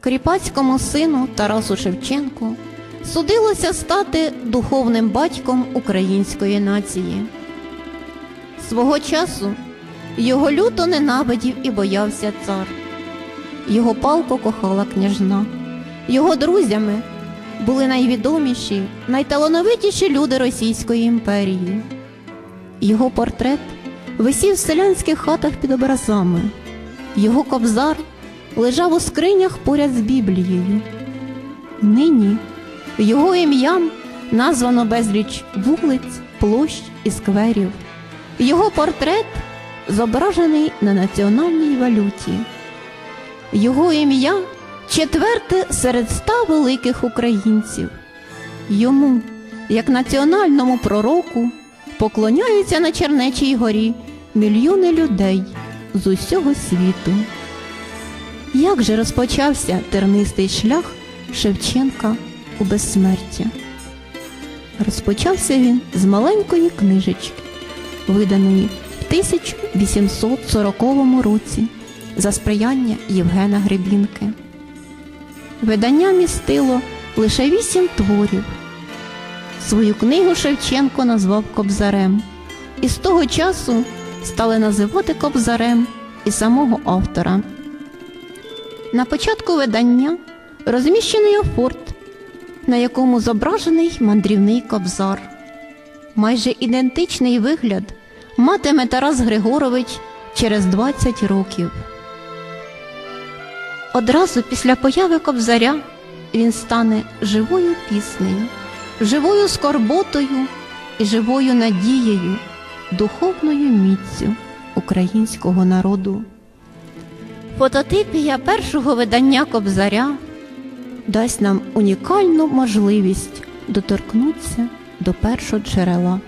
Кріпацькому сину Тарасу Шевченку судилося стати духовним батьком української нації. Свого часу його люто ненавидів і боявся цар. Його палко кохала княжна. Його друзями були найвідоміші, найталановитіші люди Російської імперії. Його портрет висів в селянських хатах під образами. Його кобзар лежав у скринях поряд з Біблією. Нині його ім'ям названо безліч вулиць, площ і скверів. Його портрет зображений на національній валюті. Його ім'я четверте серед ста великих українців. Йому, як національному пророку, поклоняються на Чернечій горі мільйони людей з усього світу. Як же розпочався тернистий шлях Шевченка у безсмертя? Розпочався він з маленької книжечки, виданої в 1840 році за сприяння Євгена Гребінки. Видання містило лише вісім творів. Свою книгу Шевченко назвав Кобзарем, і з того часу стали називати Кобзарем і самого автора. На початку видання розміщений афорт, на якому зображений мандрівний кобзар. Майже ідентичний вигляд матиме Тарас Григорович через 20 років. Одразу після появи кобзаря він стане живою піснею, живою скорботою і живою надією, духовною міцю українського народу. Фототипія першого видання Кобзаря дасть нам унікальну можливість доторкнутися до першого джерела.